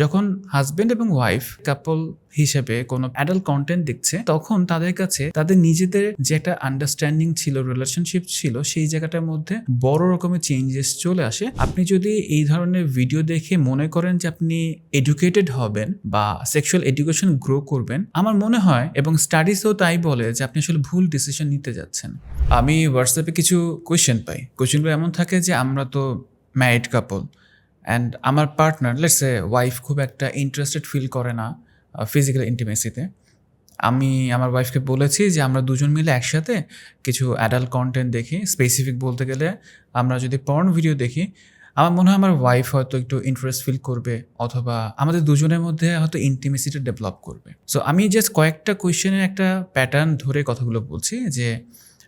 যখন হাজবেন্ড এবং ওয়াইফ কাপল হিসেবে কোনো অ্যাডাল্ট কন্টেন্ট দেখছে, তখন তাদের কাছে তাদের নিজেদের যে একটা আন্ডারস্ট্যান্ডিং ছিল রিলেশনশিপ ছিল, সেই জায়গাটার মধ্যে বড় রকমের চেঞ্জেস চলে আসে। আপনি যদি এই ধরনের ভিডিও দেখে মনে করেন যে আপনি এডুকেটেড হবেন বা সেক্সুয়াল এডুকেশন গ্রো করবেন, আমার মনে হয় এবং স্টাডিজও তাই বলে যে আপনি আসলে ভুল ডিসিশন নিতে যাচ্ছেন। আমি হোয়াটসঅ্যাপে কিছু কোয়েশ্চেন পাই। কোয়েশ্চেনগুলো এমন থাকে যে আমরা তো ম্যারিড কাপল অ্যান্ড আমার পার্টনার লেটস এ ওয়াইফ খুব একটা ইন্টারেস্টেড ফিল করে না ফিজিক্যাল ইন্টিমেসিতে আমি আমার ওয়াইফকে বলেছি যে আমরা দুজন মিলে একসাথে কিছু অ্যাডাল্ট কন্টেন্ট দেখি। স্পেসিফিক বলতে গেলে আমরা যদি পর্ন ভিডিও দেখি, আমার মনে হয় আমার ওয়াইফ হয়তো একটু ইন্টারেস্ট ফিল করবে, অথবা আমাদের দুজনের মধ্যে হয়তো ইন্টিমেসিটা ডেভেলপ করবে। সো আমি জাস্ট কয়েকটা কোয়েশ্চেনের একটা প্যাটার্ন ধরে কথাগুলো বলছি যে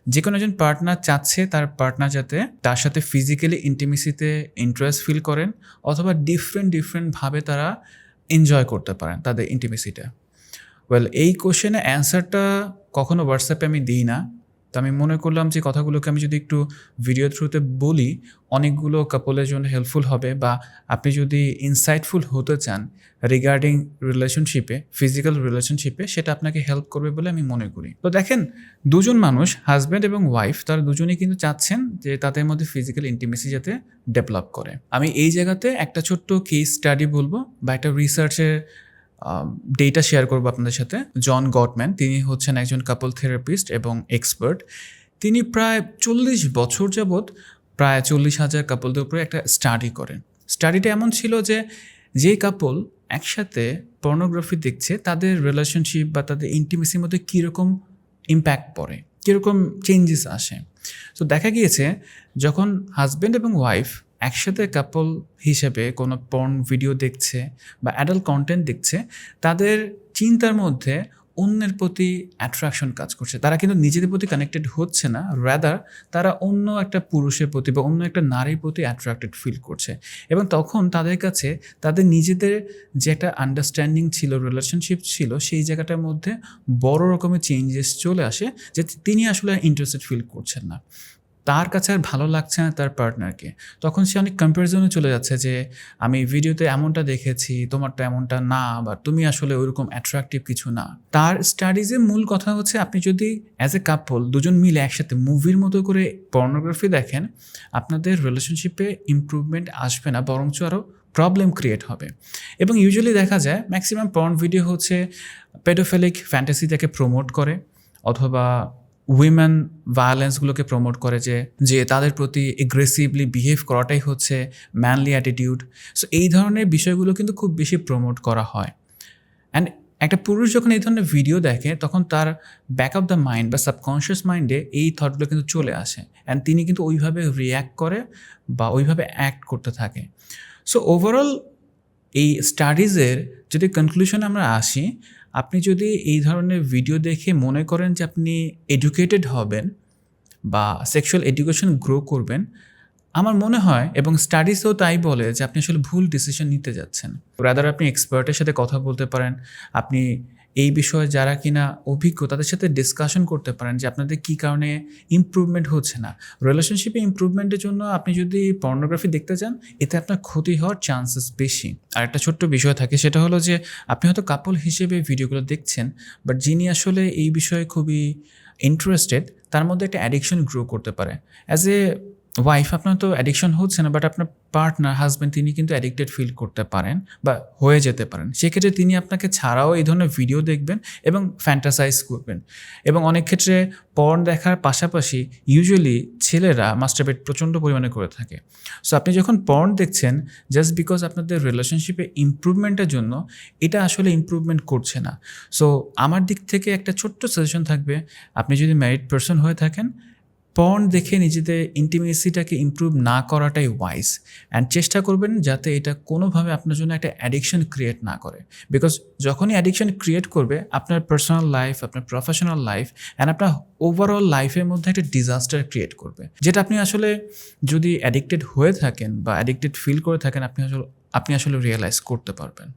যে কোনো একজন পার্টনার চাচ্ছে তার পার্টনার যাতে তার সাথে ফিজিক্যালি ইন্টিমেসিতে ইন্টারেস্ট ফিল করেন অথবা ডিফারেন্ট ডিফারেন্টভাবে তারা এনজয় করতে পারেন তাদের ইন্টিমেসিটা ওয়েল এই কোশ্চেনের অ্যান্সারটা কখনো হোয়াটসঅ্যাপে আমি দিই না। তো আমি মনে করলাম যে কথাগুলোকে আমি যদি একটু ভিডিও থ্রুতে বলি, অনেকগুলো কাপলের জন্য হেল্পফুল হবে বা আপনি যদি ইনসাইটফুল হতে চান রিগার্ডিং রিলেশনশিপে ফিজিক্যাল রিলেশনশিপে সেটা আপনাকে হেল্প করবে বলে আমি মনে করি। তো দেখেন, দুজন মানুষ হাজব্যান্ড এবং ওয়াইফ তারা দুজনেই কিন্তু চাচ্ছেন যে তাদের মধ্যে ফিজিক্যাল ইন্টিমেসি যাতে ডেভেলপ করে। আমি এই জায়গাতে একটা ছোট্ট কেস স্টাডি বলব বা একটা রিসার্চের ডেটা শেয়ার করব আপনাদের সাথে। জন গটম্যান তিনি হচ্ছেন একজন কাপল থেরাপিস্ট এবং এক্সপার্ট তিনি প্রায় চল্লিশ বছর যাবৎ প্রায় চল্লিশ হাজার কাপলদের উপরে একটা স্টাডি করেন। স্টাডিটা এমন ছিল যে যে কাপল একসাথে পর্নোগ্রাফি দেখছে, তাদের রিলেশনশিপ বা তাদের ইন্টিমেসির মধ্যে কীরকম ইম্প্যাক্ট পড়ে, কীরকম চেঞ্জেস আসে। তো দেখা গিয়েছে, যখন হাজব্যান্ড এবং ওয়াইফ একসাথে কাপল হিসেবে কোনো পর্ন ভিডিও দেখছে বা অ্যাডাল্ট কন্টেন্ট দেখছে, তাদের চিন্তার মধ্যে অন্যের প্রতি অ্যাট্রাকশন কাজ করছে। তারা কিন্তু নিজেদের প্রতি কানেক্টেড হচ্ছে না রাদার তারা অন্য একটা পুরুষের প্রতি বা অন্য একটা নারীর প্রতি অ্যাট্রাক্টেড ফিল করছে। এবং তখন তাদের কাছে তাদের নিজেদের যে একটা আন্ডারস্ট্যান্ডিং ছিল রিলেশনশিপ ছিল, সেই জায়গাটার মধ্যে বড় রকমের চেঞ্জেস চলে আসে যে তিনি আসলে ইন্টারেস্টেড ফিল করছেন না। তার কাছে আর ভালো লাগছে না তার পার্টনারকে তখন সে অনেক কম্প্যারিজনে চলে যাচ্ছে যে, আমি ভিডিওতে এমনটা দেখেছি, তোমারটা এমনটা না, বা তুমি আসলে ওইরকম অ্যাট্রাকটিভ কিছু না। তার স্টাডিজের মূল কথা হচ্ছে, আপনি যদি অ্যাজ এ কাপল দুজন মিলে একসাথে মুভির মতো করে পর্নোগ্রাফি দেখেন, আপনাদের রিলেশনশিপে ইম্প্রুভমেন্ট আসবে না, বরঞ্চ আরও প্রবলেম ক্রিয়েট হবে। এবং ইউজুয়ালি দেখা যায় ম্যাক্সিমাম পর্ন ভিডিও হচ্ছে পেডোফেলিক ফ্যান্টাসিটাকে প্রমোট করে, অথবা উইমেন ভায়োলেন্সগুলোকে প্রমোট করে যে যে তাদের প্রতি এগ্রেসিভলি বিহেভ করাটাই হচ্ছে ম্যানলি অ্যাটিটিউড সো এই ধরনের বিষয়গুলো কিন্তু খুব বেশি প্রমোট করা হয়। অ্যান্ড একটা পুরুষ যখন এই ধরনের ভিডিও দেখে, তখন তার ব্যাক অফ দ্য মাইন্ড বা সাবকনশিয়াস মাইন্ডে এই থটগুলো কিন্তু চলে আসে। অ্যান্ড তিনি কিন্তু ওইভাবে রিয়্যাক্ট করে বা ওইভাবে অ্যাক্ট করতে থাকে। সো ওভারঅল এই স্টাডিজের যদি কনক্লুশন আমরা আসি, আপনি যদি এই ধরনের ভিডিও দেখে মনে করেন যে আপনি এডুকেটেড হবেন বা সেক্সুয়াল এডুকেশন গ্রো করবেন, আমার মনে হয় এবং স্টাডিজও তাই বলে যে আপনি আসলে ভুল ডিসিশন নিতে যাচ্ছেন। রাদার আপনি এক্সপার্টের সাথে কথা বলতে পারেন, আপনি এই বিষয়ে যারা কিনা অভিজ্ঞ, তাদের সাথে ডিসকাশন করতে পারেন যে আপনাদের কী কারণে ইম্প্রুভমেন্ট হচ্ছে না। রিলেশনশিপে ইম্প্রুভমেন্টের জন্য আপনি যদি পর্নোগ্রাফি দেখতে চান, এতে আপনার ক্ষতি হওয়ার চান্সেস বেশি। আর একটা ছোট্ট বিষয় থাকে, সেটা হলো যে আপনি হয়তো কাপল হিসেবে ভিডিওগুলো দেখছেন বাট যিনি আসলে এই বিষয়ে খুবই ইন্টারেস্টেড তার মধ্যে একটা অ্যাডিকশন গ্রো করতে পারে। অ্যাজ এ ওয়াইফ আপনার তো অ্যাডিকশন হচ্ছে না বাট আপনার পার্টনার হাজব্যান্ড তিনি কিন্তু অ্যাডিক্টেড ফিল করতে পারেন বা হয়ে যেতে পারেন। সেক্ষেত্রে তিনি আপনাকে ছাড়াও এই ধরনের ভিডিও দেখবেন এবং ফ্যান্টাসাইজ করবেন। এবং অনেক ক্ষেত্রে পর্ন দেখার পাশাপাশি ইউজুয়ালি ছেলেরা মাস্টারবেট প্রচণ্ড পরিমাণে করে থাকে। সো আপনি যখন পর্ন দেখছেন জাস্ট বিকজ আপনাদের রিলেশনশিপে ইম্প্রুভমেন্টের জন্য এটা আসলে ইম্প্রুভমেন্ট করছে না। সো আমার দিক থেকে একটা ছোট্ট সাজেশন থাকবে, আপনি যদি ম্যারিড পারসন হয়ে থাকেন পর্ন দেখে নিজেদের ইন্টিমেসিটাকে ইম্প্রুভ না করাটাই ওয়াইজ অ্যান্ড চেষ্টা করবেন যাতে এটা কোনোভাবে আপনার জন্য একটা অ্যাডিকশন ক্রিয়েট না করে। বিকজ যখনই অ্যাডিকশন ক্রিয়েট করবে, আপনার পার্সোনাল লাইফ আপনার প্রফেশনাল লাইফ অ্যান্ড আপনার ওভারঅল লাইফের মধ্যে একটা ডিজাস্টার ক্রিয়েট করবে। যেটা আপনি আসলে যদি অ্যাডিক্টেড হয়ে থাকেন বা অ্যাডিক্টেড ফিল করে থাকেন, আপনি আসলে আপনি আসলে রিয়েলাইজ করতে পারবেন।